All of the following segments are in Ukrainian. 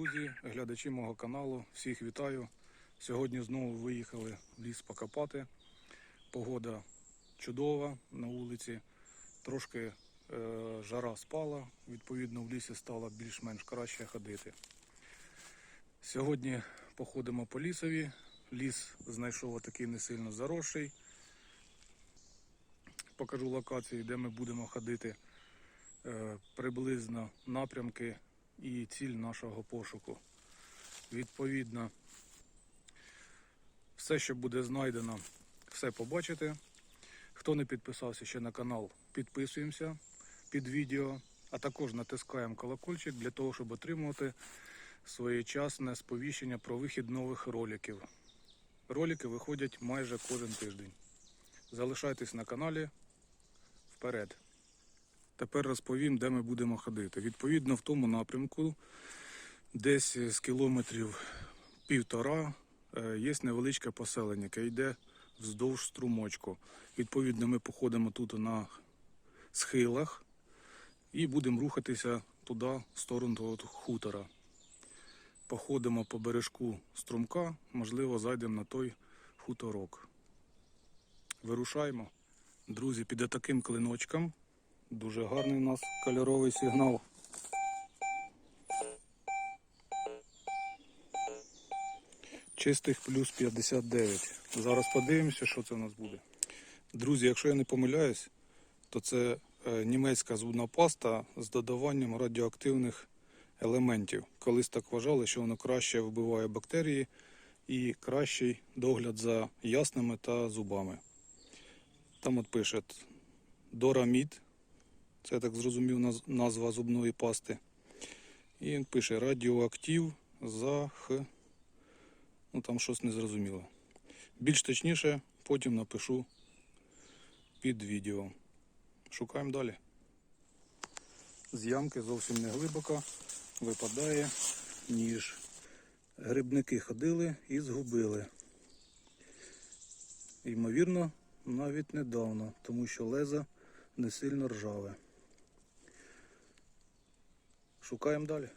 Друзі, глядачі мого каналу, всіх вітаю. Сьогодні знову виїхали в ліс покопати. Погода чудова на вулиці. Трошки е, жара спала, відповідно, в лісі стало більш-менш краще ходити. Сьогодні походимо по лісові. Ліс знайшов такий не сильно заросший. Покажу локації, де ми будемо ходити е, приблизно напрямки і ціль нашого пошуку. Відповідно, все, що буде знайдено, все побачите. Хто не підписався ще на канал, підписуємося під відео, а також натискаємо колокольчик для того, щоб отримувати своєчасне сповіщення про вихід нових роликів. Ролики виходять майже кожен тиждень. Залишайтесь на каналі вперед. Тепер розповім, де ми будемо ходити. Відповідно, в тому напрямку, десь з кілометрів півтора, е, є невеличке поселення, яке йде вздовж струмочку. Відповідно, ми походимо тут на схилах і будемо рухатися туди, в сторону того хутора. Походимо по бережку струмка, можливо, зайдемо на той хуторок. Вирушаємо. Друзі, під таким клиночком Дуже гарний у нас кольоровий сигнал. Чистих плюс 59. Зараз подивимося, що це у нас буде. Друзі, якщо я не помиляюсь, то це е, німецька зубна паста з додаванням радіоактивних елементів. Колись так вважали, що воно краще вбиває бактерії і кращий догляд за ясними та зубами. Там от пише Дорамід це так зрозумів назва зубної пасти. І він пише радіоактив за Х. Ну там щось не зрозуміло. Більш точніше, потім напишу під відео. Шукаємо далі. З ямки зовсім не глибоко випадає ніж. Грибники ходили і згубили. Ймовірно, навіть недавно, тому що леза не сильно ржаве. Шукаємо далі.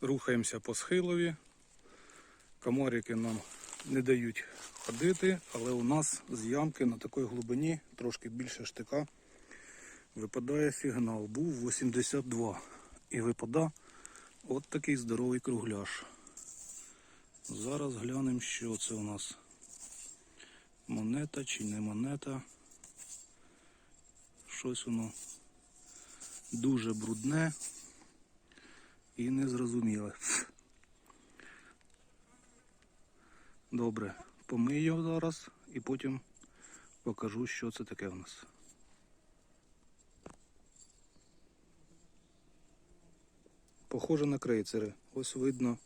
Рухаємося по схилові. Комарики нам не дають ходити, але у нас з ямки на такій глибині, трошки більше штика, випадає сигнал. Був 82. І випадає от такий здоровий кругляш. Зараз глянемо, що це у нас. Монета чи не монета. Щось воно дуже брудне і незрозуміле. Добре, помию його зараз і потім покажу, що це таке в нас. Похоже на крейцери. Ось видно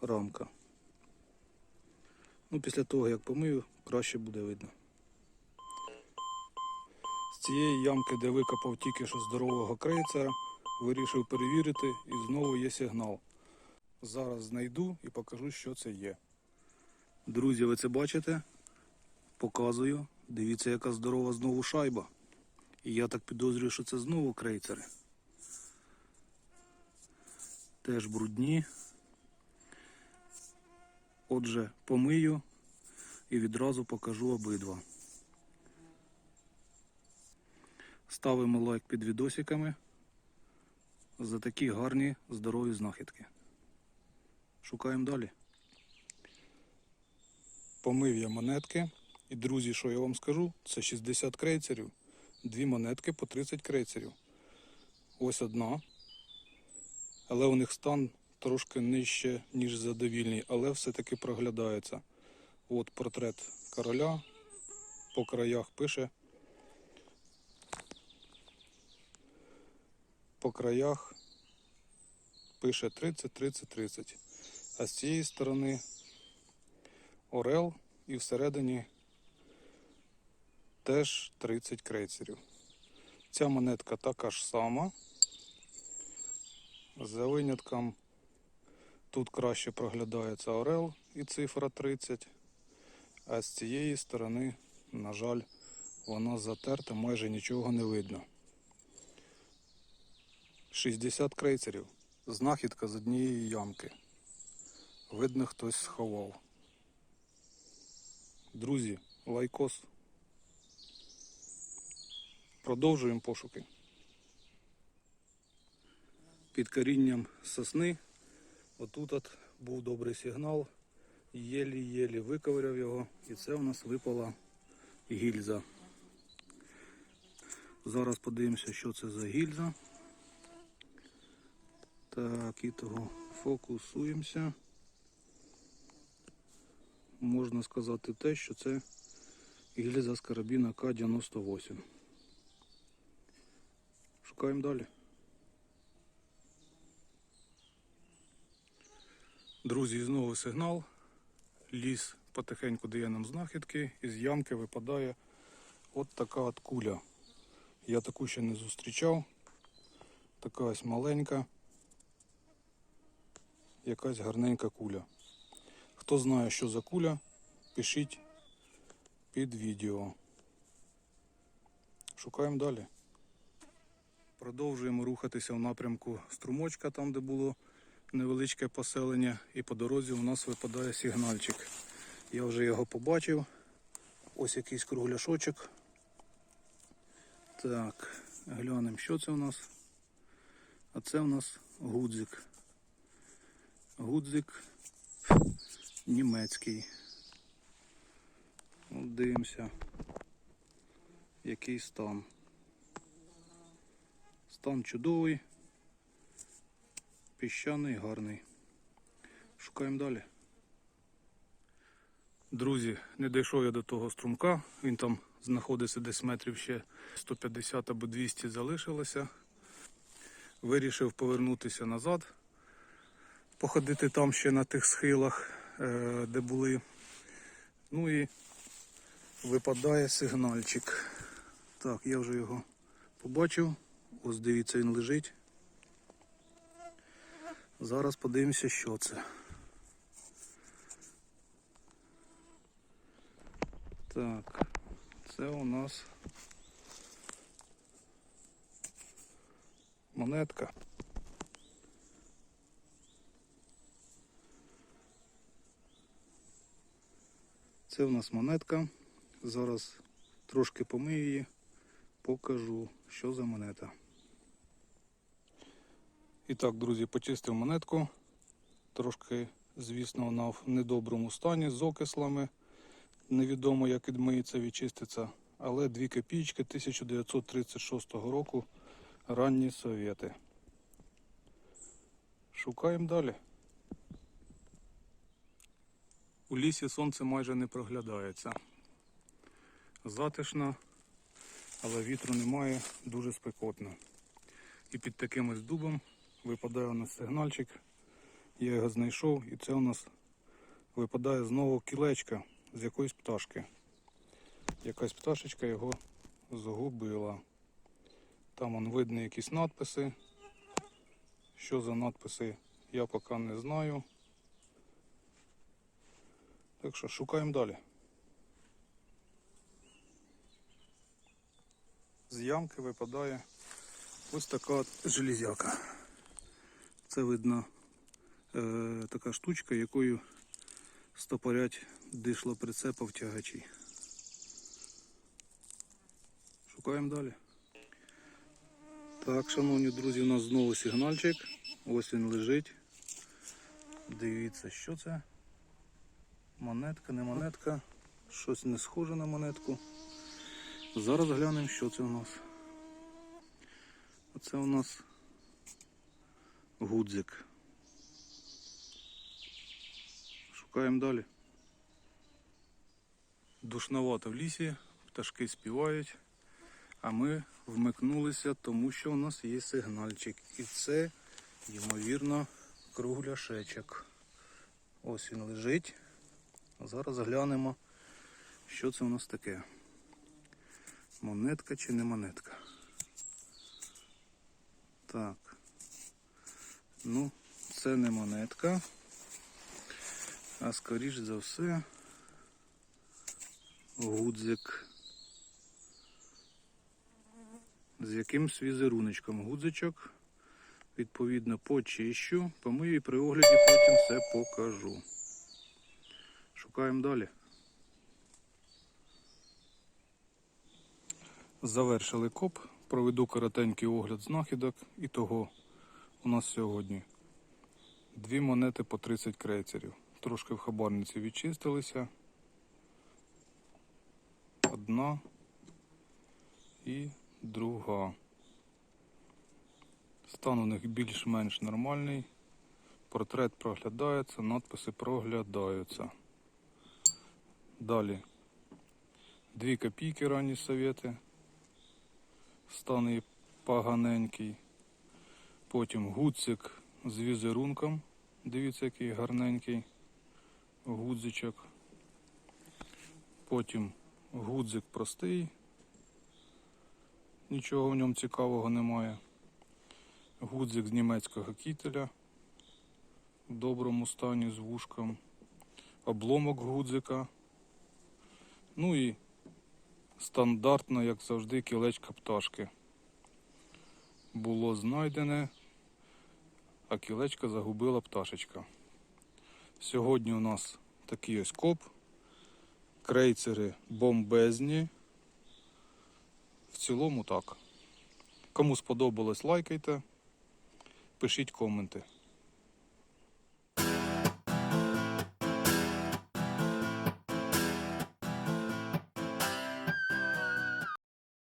рамка. Ну, після того, як помию, краще буде видно. Цієї ямки, де викопав тільки що здорового крейцера, вирішив перевірити і знову є сигнал. Зараз знайду і покажу, що це є. Друзі, ви це бачите? Показую. Дивіться, яка здорова знову шайба. І я так підозрюю, що це знову крейцери. Теж брудні. Отже, помию і відразу покажу обидва. Ставимо лайк під відосиками за такі гарні здорові знахідки. Шукаємо далі. Помив я монетки. І, друзі, що я вам скажу, це 60 крейцерів, дві монетки по 30 крейцерів. Ось одна. Але у них стан трошки нижче, ніж задовільний, але все-таки проглядається. От портрет короля. По краях пише. По краях пише 30, 30, 30. А з цієї сторони Орел і всередині теж 30 крейцерів. Ця монетка така ж сама. За винятком тут краще проглядається Орел і цифра 30. А з цієї сторони, на жаль, вона затерта, майже нічого не видно. 60 крейцерів. Знахідка з однієї ямки. Видно, хтось сховав. Друзі, лайкос. Продовжуємо пошуки. Під корінням сосни. Отут от був добрий сигнал. Єлі-єлі виковиряв його, і це у нас випала гільза. Зараз подивимося, що це за гільза. Так, і того фокусуємося. Можна сказати те, що це гільза з карабіна К-98. Шукаємо далі. Друзі, знову сигнал. Ліс потихеньку дає нам знахідки, із ямки випадає от така от куля. Я таку ще не зустрічав. Така ось маленька. Якась гарненька куля. Хто знає, що за куля, пишіть під відео. Шукаємо далі. Продовжуємо рухатися в напрямку струмочка, там де було невеличке поселення, і по дорозі у нас випадає сигнальчик. Я вже його побачив. Ось якийсь кругляшочок. Так, глянемо, що це у нас. А це у нас гудзик. Гудзик німецький. От дивимося, який стан. Стан чудовий, піщаний, гарний. Шукаємо далі. Друзі, не дійшов я до того струмка, він там знаходиться десь метрів ще 150 або 200 залишилося. Вирішив повернутися назад, походити там ще на тих схилах, е, де були. Ну і випадає сигнальчик. Так, я вже його побачив. Ось дивіться, він лежить. Зараз подивимося, що це. Так, це у нас монетка. Це у нас монетка. Зараз трошки помию її, покажу, що за монета. І так, друзі, почистив монетку. Трошки, звісно, вона в недоброму стані з окислами. Невідомо, як відмиється, відчиститься. Але 2 копійки 1936 року ранні совєти. Шукаємо далі. У лісі сонце майже не проглядається. Затишно, але вітру немає, дуже спекотно. І під таким ось дубом випадає у нас сигнальчик. Я його знайшов і це у нас випадає знову кілечка з якоїсь пташки. Якась пташечка його загубила. Там он видно якісь надписи. Що за надписи, я поки не знаю. Так що шукаємо далі. З ямки випадає ось така от железяка. Це видно е, така штучка, якою стопорять дишло прицепа в тягачі. Шукаємо далі. Так, шановні друзі, у нас знову сигнальчик. Ось він лежить. Дивіться, що це. Монетка, не монетка. Щось не схоже на монетку. Зараз глянемо, що це у нас. Оце у нас гудзик. Шукаємо далі. Душновато в лісі, пташки співають, а ми вмикнулися, тому що у нас є сигнальчик. І це, ймовірно, кругляшечок. Ось він лежить. Зараз глянемо, що це у нас таке. Монетка чи не монетка. Так. Ну, це не монетка. А скоріш за все гудзик. З якимсь візеруночком гудзичок Відповідно, почищу, помию і при огляді потім все покажу. Шукаємо далі. Завершили коп. Проведу коротенький огляд знахідок. І того у нас сьогодні дві монети по 30 крейцерів. Трошки в хабарниці відчистилися. Одна і друга. Стан у них більш-менш нормальний. Портрет проглядається, надписи проглядаються. Далі. Дві копійки ранні совєти. Стан поганенький. Потім гудзик з візерунком. Дивіться, який гарненький гудзичок. Потім гудзик простий. Нічого в ньому цікавого немає. Гудзик з німецького кітеля в доброму стані з вушком. Обломок гудзика. Ну і стандартно, як завжди, кілечка пташки. Було знайдене, а кілечка загубила пташечка. Сьогодні у нас такий ось коп. Крейцери бомбезні. В цілому так. Кому сподобалось, лайкайте, пишіть коменти.